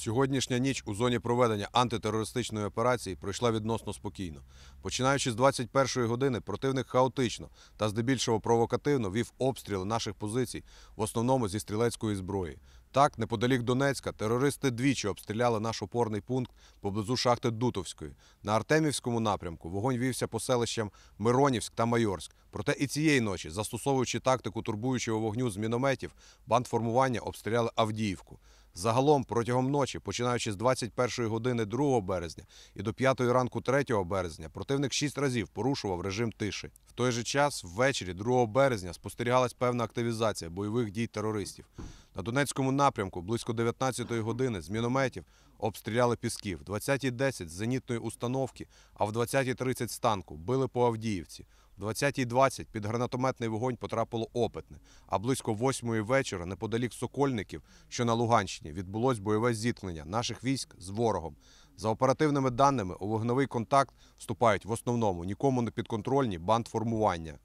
Сьогоднішня ніч у зоні проведення антитерористичної операції пройшла відносно спокійно. Починаючи з 21-ї години, противник хаотично та здебільшого провокативно вів обстріли наших позицій, в основному зі стрілецької зброї. Так, неподалік Донецька, терористи двічі обстріляли наш опорний пункт поблизу шахти Дутовської. На Артемівському напрямку вогонь вівся по селищам Миронівськ та Майорськ. Проте і цієї ночі, застосовуючи тактику турбуючого вогню з мінометів, бандформування обстріляли Авдіївку. Загалом протягом ночі, починаючи з 21 години 2 березня і до 5 ранку 3 березня, противник 6 разів порушував режим тиші. В той же час, ввечері 2 березня, спостерігалась певна активізація бойових дій терористів. На Донецькому напрямку близько 19 години з мінометів обстріляли Пісків, в 20.10 з зенітної установки, а в 20.30 з танку били по Авдіївці. В 20.20 під гранатометний вогонь потрапило опитне, а близько 8 вечора, неподалік Сокольників, що на Луганщині, відбулось бойове зіткнення наших військ з ворогом. За оперативними даними, у вогневий контакт вступають в основному нікому не підконтрольні бандформування.